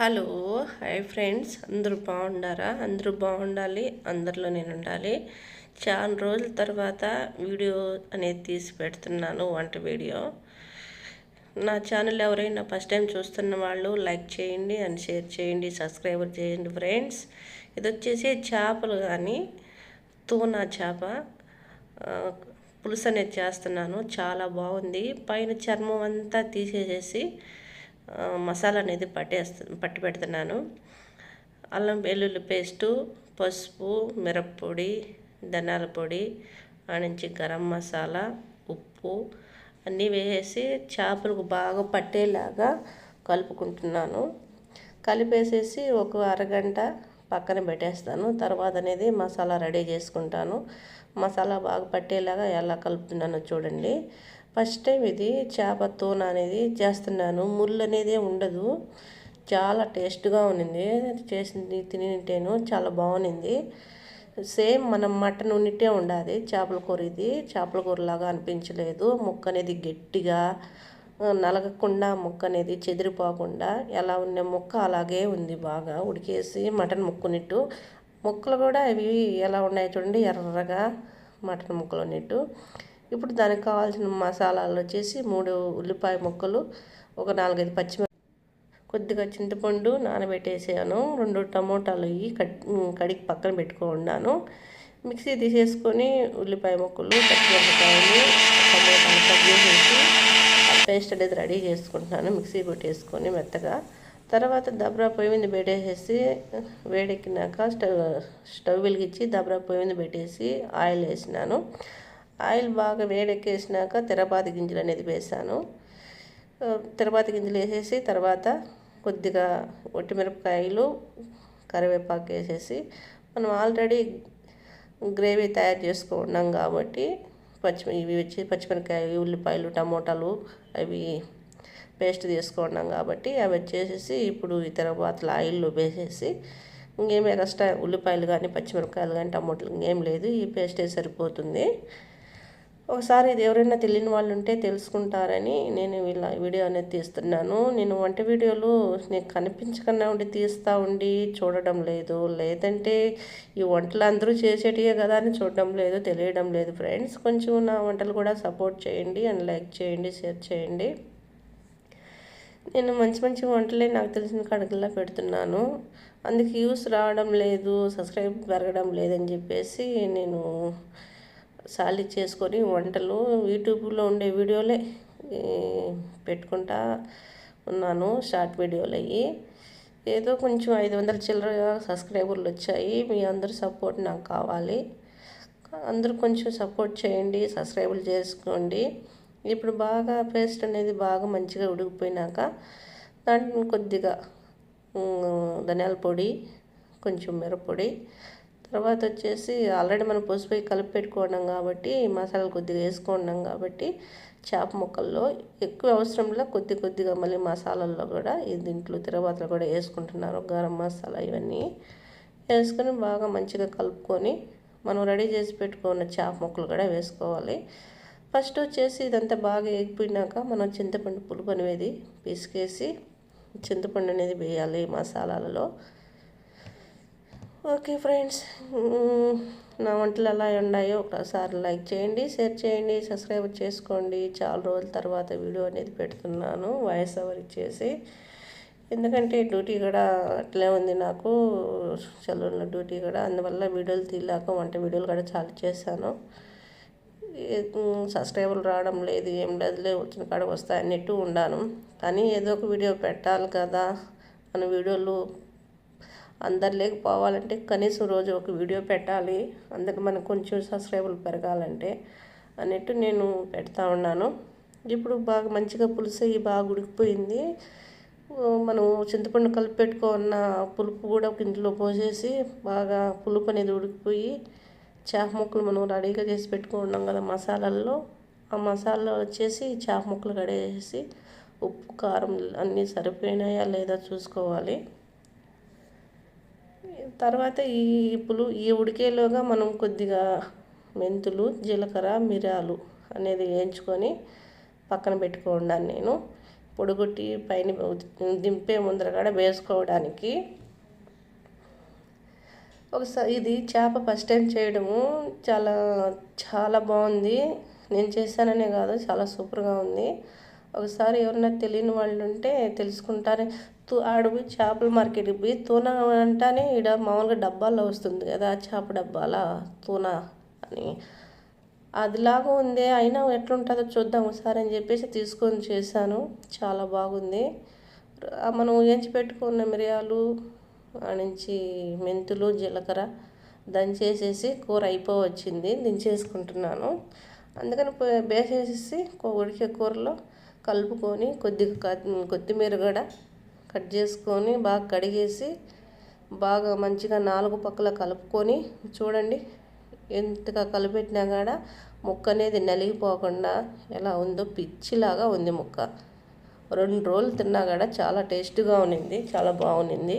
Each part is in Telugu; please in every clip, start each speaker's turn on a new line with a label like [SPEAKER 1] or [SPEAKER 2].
[SPEAKER 1] Hello hi friends. అందరూ బాగుండారా? అందరూ బాగుండాలి. అందరిలో నేను ఉండాలి చాలా రోజుల తర్వాత వీడియో అనేది తీసి పెడుతున్నాను వంట వీడియో. నా ఛానల్ ఎవరైనా ఫస్ట్ టైం చూస్తున్న వాళ్ళు లైక్ చేయండి అండ్ షేర్ చేయండి సబ్స్క్రైబర్ చేయండి ఫ్రెండ్స్. ఇది వచ్చేసి చేపలు కానీ తూనా చేప. పులుసు అనేది చేస్తున్నాను. చాలా బాగుంది. పైన చర్మం అంతా తీసేసేసి మసాలా అనేది పట్టేస్తు పట్టి పెడుతున్నాను. అల్లం వెల్లుల్లి పేస్టు పసుపు మిరప్పొడి ధనాల పొడి ఆడించి నుంచి గరం మసాలా ఉప్పు అన్నీ వేసేసి చేపలకు బాగా పట్టేలాగా కలుపుకుంటున్నాను. కలిపేసేసి ఒక అరగంట పక్కన పెట్టేస్తాను. తర్వాత అనేది మసాలా రెడీ చేసుకుంటాను. మసాలా బాగా పట్టేలాగా ఎలా కలుపుతున్నానో చూడండి. ఫస్ట్ టైం ఇది చేప తోన అనేది చేస్తున్నాను. ముళ్ళు అనేది ఉండదు. చాలా టేస్ట్గా ఉన్నింది. చేసింది తింటేను చాలా బాగుంది సేమ్ మనం మటన్ ఉన్నట్టే ఉండాలి చేపల కూర ఇది. చేపల కూరలాగా అనిపించలేదు. ముక్క అనేది గట్టిగా నలగకుండా ముక్క అనేది చెదిరిపోకుండా ఎలా ఉన్న ముక్క అలాగే ఉంది బాగా. ఉడికేసి మటన్ ముక్కునిట్టు ముక్కలు కూడా ఇవి ఎలా ఉన్నాయి చూడండి. ఎర్రగా మటన్ ముక్కలు ఉన్నట్టు. ఇప్పుడు దానికి కావాల్సిన మసాలాలు వచ్చేసి మూడు ఉల్లిపాయ ముక్కలు ఒక నాలుగైదు పచ్చిమిరప కొద్దిగా చింతపండు నానబెట్టేసాను రెండు టమోటాలు ఇవి కడిగి పక్కన పెట్టుకున్నాను మిక్సీ తీసేసుకొని ఉల్లిపాయ ముక్కలు పచ్చిమిరపకాయలు టమోటాలు కట్ చేసేసి పేస్ట్ అనేది రెడీ చేసుకుంటున్నాను. మిక్సీ కొట్టేసుకొని మెత్తగా. తర్వాత దబ్రా పొయ్యి మీద పెట్టేసేసి వేడెక్కినాక స్టవ్ స్టవ్ వెలిగించి దబ్రా పొయ్యి మీద పెట్టేసి ఆయిల్ వేసినాను. ఆయిల్ బాగా వేడెక్కేసినాక తిరపాతి గింజలు అనేది వేసాను. తిరపాతి గింజలు వేసేసి తర్వాత కొద్దిగా ఒట్టిమిరపకాయలు కరివేపాకు వేసేసి మనం ఆల్రెడీ గ్రేవీ తయారు చేసుకున్నాం కాబట్టి పచ్చి ఇవి వచ్చి పచ్చిమిరపకాయ ఉల్లిపాయలు టమోటాలు అవి పేస్ట్ తీసుకున్నాం కాబట్టి అవి వచ్చేసేసి ఇప్పుడు ఈ తర్వాత ఆయిల్లో వేసేసి ఇంకేమి ఎక్స్ట్రా ఉల్లిపాయలు కానీ పచ్చిమిరపకాయలు కానీ టమోటాలు ఇంకేం లేదు. ఈ పేస్టే సరిపోతుంది. ఒకసారి ఇది ఎవరైనా తెలియని వాళ్ళు ఉంటే తెలుసుకుంటారని నేను వీళ్ళ వీడియో అనేది తీస్తున్నాను. నేను వంట వీడియోలు నేను కనిపించకుండా ఉండి తీస్తూ ఉండి చూడడం లేదు. లేదంటే ఈ వంటలు అందరూ చేసేటివే కదా అని చూడడం లేదు తెలియడం లేదు. ఫ్రెండ్స్ కొంచెం నా వంటలు కూడా సపోర్ట్ చేయండి అండ్ లైక్ చేయండి షేర్ చేయండి. నేను మంచి మంచి వంటలే నాకు తెలిసిన కడకల్లా పెడుతున్నాను. అందుకు యూస్ రావడం లేదు సబ్స్క్రైబ్ పెరగడం లేదని చెప్పేసి నేను సాలి చేసుకొని వంటలు యూట్యూబ్లో ఉండే వీడియోలే పెట్టుకుంటా ఉన్నాను. షార్ట్ వీడియోలు అయ్యి. ఏదో కొంచెం ఐదు వందల చిల్లర సబ్స్క్రైబర్లు వచ్చాయి. మీ అందరి సపోర్ట్ నాకు కావాలి. అందరూ కొంచెం సపోర్ట్ చేయండి సబ్స్క్రైబులు చేసుకోండి. ఇప్పుడు బాగా పేస్ట్ అనేది బాగా మంచిగా ఉడికిపోయినాక దాంట్లో కొద్దిగా ధనియాల పొడి కొంచెం మిరప్పొడి తర్వాత వచ్చేసి ఆల్రెడీ మనం పసుపు కలిపి పెట్టుకున్నాం కాబట్టి మసాలాలు కొద్దిగా వేసుకున్నాం కాబట్టి చేప ముక్కల్లో ఎక్కువ అవసరంలో కొద్ది కొద్దిగా మళ్ళీ మసాలాల్లో కూడా ఈ దీంట్లో తిరగబాతలో కూడా వేసుకుంటున్నారు. గరం మసాలా ఇవన్నీ వేసుకొని బాగా మంచిగా కలుపుకొని మనం రెడీ చేసి పెట్టుకున్న చేప ముక్కలు కూడా వేసుకోవాలి. ఫస్ట్ వచ్చేసి ఇదంతా బాగా ఎగిపోయినాక మనం చింతపండు పులుపు అనేది పిసికేసి చింతపండు అనేది వేయాలి మసాలాలలో. ఓకే ఫ్రెండ్స్ నా వంటలు ఎలా ఉన్నాయో ఒకసారి లైక్ చేయండి షేర్ చేయండి సబ్స్క్రైబ్ చేసుకోండి. చాలా రోజుల తర్వాత వీడియో అనేది పెడుతున్నాను వాయిస్ ఓవర్ ఇచ్చేసి. ఎందుకంటే డ్యూటీ కూడా అట్లే ఉంది నాకు చదువుల డ్యూటీ కూడా. అందువల్ల వీడియోలు తీలాక వంట వీడియోలు కూడా చాలా చేశాను. సబ్స్క్రైబర్లు రావడం లేదు ఏం లేదులే వచ్చిన కాడ వస్తాయి అన్నట్టు ఉన్నాను కానీ ఏదో ఒక వీడియో పెట్టాలి కదా మన వీడియోలు అందరు లేకపోవాలంటే కనీసం రోజు ఒక వీడియో పెట్టాలి. అందుకు మనకు కొంచెం సబ్స్క్రైబర్లు పెరగాలంటే అన్నట్టు నేను పెడతా ఉన్నాను. ఇప్పుడు బాగా మంచిగా పులుసు అయ్యి బాగా ఉడికిపోయింది. మనం చింతపండు కలిపి పెట్టుకున్న పులుపు కూడా ఒక ఇంట్లో పోసేసి బాగా పులుపు అనేది ఉడికిపోయి చేప ముక్కలు మనం రెడీగా చేసి పెట్టుకున్నాం కదా మసాలాల్లో. ఆ మసాలా వచ్చేసి చేప ముక్కలు కడేసి ఉప్పు కారం అన్నీ సరిపోయినాయా లేదా చూసుకోవాలి. తర్వాత ఈ ఇప్పుడు ఈ ఉడికేలోగా మనం కొద్దిగా మెంతులు జీలకర్ర మిరియాలు అనేది వేయించుకొని పక్కన పెట్టుకున్నాను నేను. పొడుగుట్టి పైన దింపే ముందర కూడా వేసుకోవడానికి ఒకసారి ఇది చేప ఫస్ట్ టైం చేయడము. చాలా చాలా బాగుంది. నేను చేశాననే కాదు చాలా సూపర్గా ఉంది. ఒకసారి ఎవరన్నా తెలియని వాళ్ళు ఉంటే తెలుసుకుంటారే. తూ ఆడపోయి చేపల మార్కెట్కి పోయి తూన అంటేనే ఇక్కడ మామూలుగా డబ్బాల్లో వస్తుంది కదా చేప డబ్బాలా తూన అని. అదిలాగా ఉంది. అయినా ఎట్లుంటుందో చూద్దాం ఒకసారి అని చెప్పేసి తీసుకొని చేశాను. చాలా బాగుంది. మనం ఏంచి పెట్టుకున్న మిరియాలు నుంచి మెంతులు జీలకర్ర దంచేసేసి కూర అయిపోవచ్చింది. దించేసుకుంటున్నాను. అందుకని బేసేసేసి ఉడికే కూరలో కలుపుకొని కొద్దిగా కొత్తిమీర కూడా కట్ చేసుకొని బాగా కడిగేసి బాగా మంచిగా నాలుగు పక్కల కలుపుకొని చూడండి ఎంతగా కలిపెట్టినా కూడా ముక్క అనేది నలిగిపోకుండా ఎలా ఉందో పిచ్చిలాగా ఉంది ముక్క. రెండు రోజులు తిన్నా కూడా చాలా టేస్ట్గా ఉన్నింది చాలా బాగుంది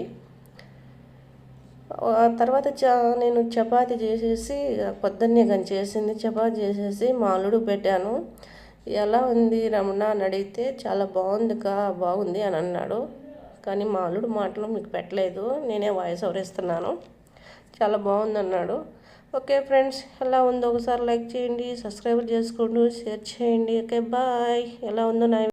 [SPEAKER 1] తర్వాత చా నేను చపాతి చేసేసి పొద్దున్నే కానీ చేసింది చపాతి చేసేసి మా అల్లుడు పెట్టాను. ఎలా ఉంది రమణ అని అడిగితే చాలా బాగుంది కా బాగుంది అని అన్నాడు. కానీ మా అల్లుడు మాటలు మీకు పెట్టలేదు. నేనే వాయిస్ ఓవర్ ఇస్తున్నాను చాలా బాగుంది అన్నాడు. ఓకే ఫ్రెండ్స్ ఎలా ఉందో ఒకసారి లైక్ చేయండి సబ్స్క్రైబ్ చేసుకోండి షేర్ చేయండి. Okay bye. ఎలా ఉందో నా